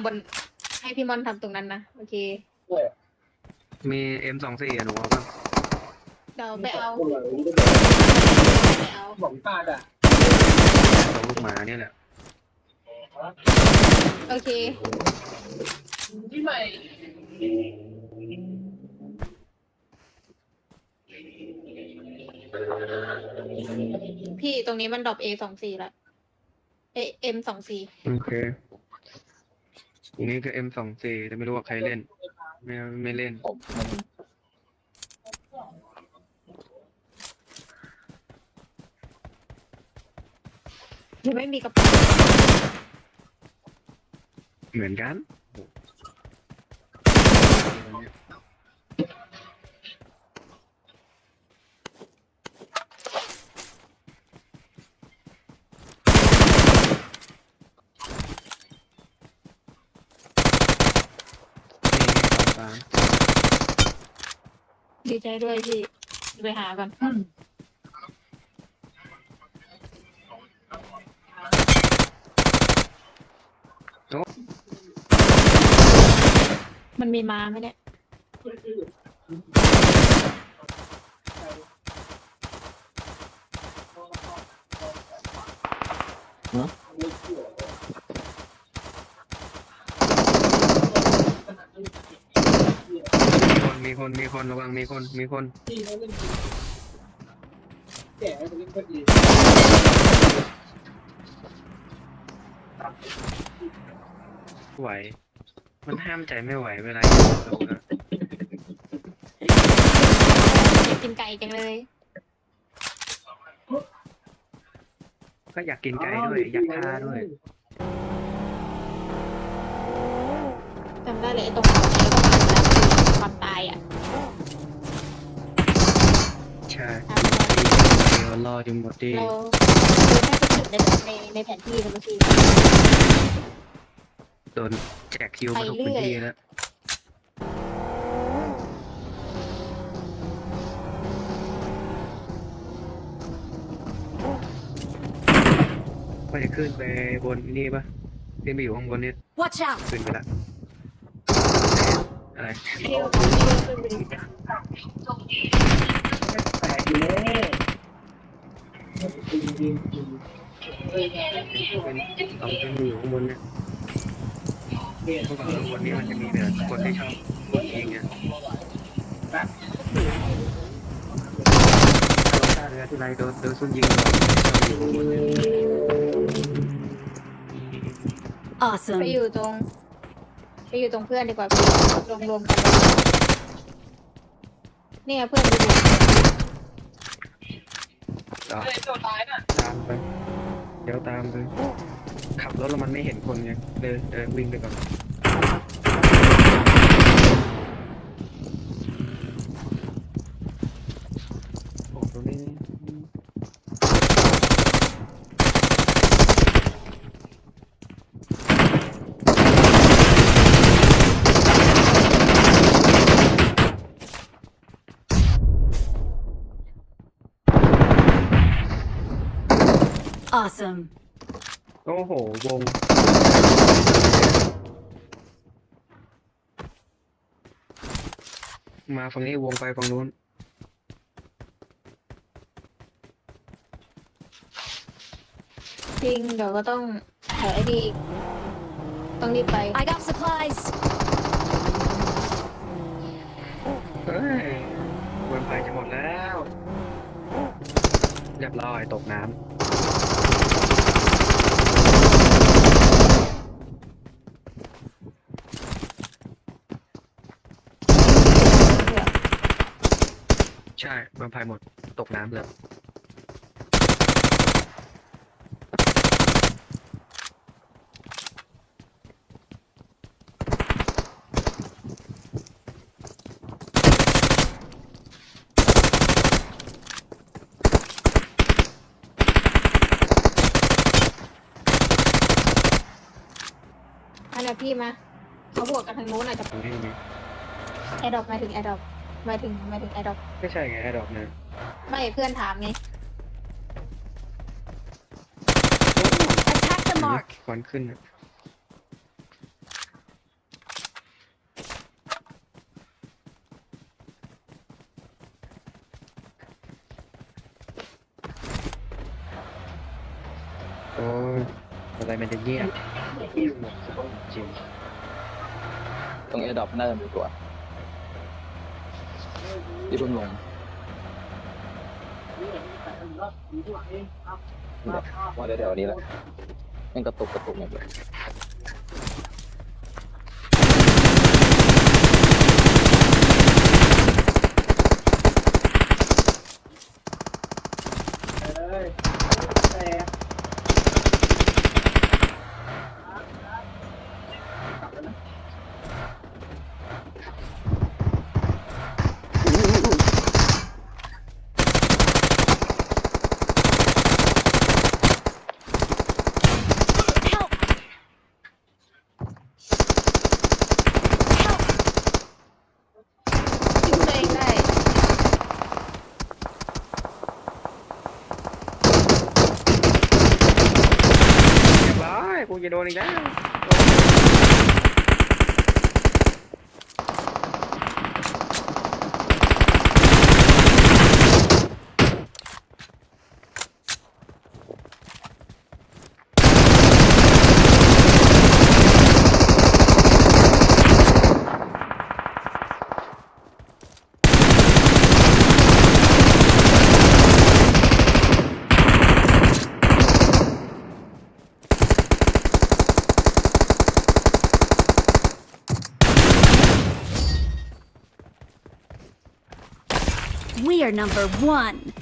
ำบน ให้พี่มอนทำตรงนั้นนะโอเค มีเอ็มสองสี่อะหนูเอาปะเดี๋ยวไปเอาไปเอาของตาอะสองลูกหมาเนี่ยแหละโอเคที่ใหม่พี่ตรงนี้มันดรอป A สองสี่ละเอเอ็มสองสี่ โอเค อันนี้ก็เอ็มสองสี่แต่ไม่รู้ว่าใครเล่น ไม่ไม่เล่นยังไม่มีกระเป๋าเหมือนกัน สองสามดีใจด้วยพี่ไปหาก่อนมันมีมาไหมเนี่ย มีคนมีคนมีคนระวังมีคนมีคนที่เขาเล่นแก่เขาเล่นก็ดีไหว มันห้ามใจไม่ไหวเวลาอยู่ตรงนั้นอยากกินไก่จังเลย ก็อยากกินไก่ด้วย อยากทาด้วยจำได้เลยไอ้ตรงเขาเนี่ยแล้วก็ผ่านแล้วความตายอะใช่ทำอะไรเดี๋ยวรอจนหมดที่เราคือแค่เป็นจุดในในในแผนที่นะพี่โดนแจกคิวมาทุกพื้นที่แล้วไม่ได้ขึ้นไปบนนี่ปะขึ้นไปอยู่ข้างบนนี่ Watch out! ขึ้นไปละ อะไรที่เราที่เราขึ้นไปดูแปลกอยู่แล้วเป็นต้องขึ้นไปอยู่ข้างบนเนี่ยเพราะว่าข้างบนนี้มันจะมีแต่คนที่ชอบกดยิงเนี่ยถ้าเรือที่ไรโดนโดนซุ่มยิงเราชอบอยู่ข้างบนเนี่ย Awesome. ไปอยู่ตรง ไปอยู่ตรงเพื่อนดีกว่าพี่รวมๆกันนี่ยเพื่อนไปอยู่ต่อเฮ้ยตัวตายน่ะตามไป เดี๋ยวตามไป ขับรถแล้วมันไม่เห็นคนไงเดินเดินวิ่งไปก่อน โอ้ตรงนี้ Awesome. โอ้โห วง มาฝั่งนี้วงไปฝั่งนู้น จริงเดี๋ยวก็ต้องหาไอ้นี่อีกต้องรีบไป I got supplies. เฮ้ยวนไปจะหมดแล้ว เรียบร้อยตกน้ำ ใช่วนไปหมด ตกน้ำเลยอันนี้พี่มาเขาบวกกันทางนู้นอาจจะตรงนี้มีแอดดอปมาถึงแอดดอป มาถึงมาถึงไอ้ดอกไม่ใช่ไงไอ้ดอกเนี่ยไม่เพื่อนถามไง attack the mark ควันขึ้นนะโอ้ยอะไรมันจะเงียบเงียบหมดจริง ตรงเอดอปน่าจะมีตัว ที่เพิ่งลงว่าเดี๋ยวๆนี้แหละยังกระตุกกระตุกอย่างเดียว Help! Help! ชุบตัวเองได้ เรียบร้อย กูจะโดนอีกแล้ว We are number one.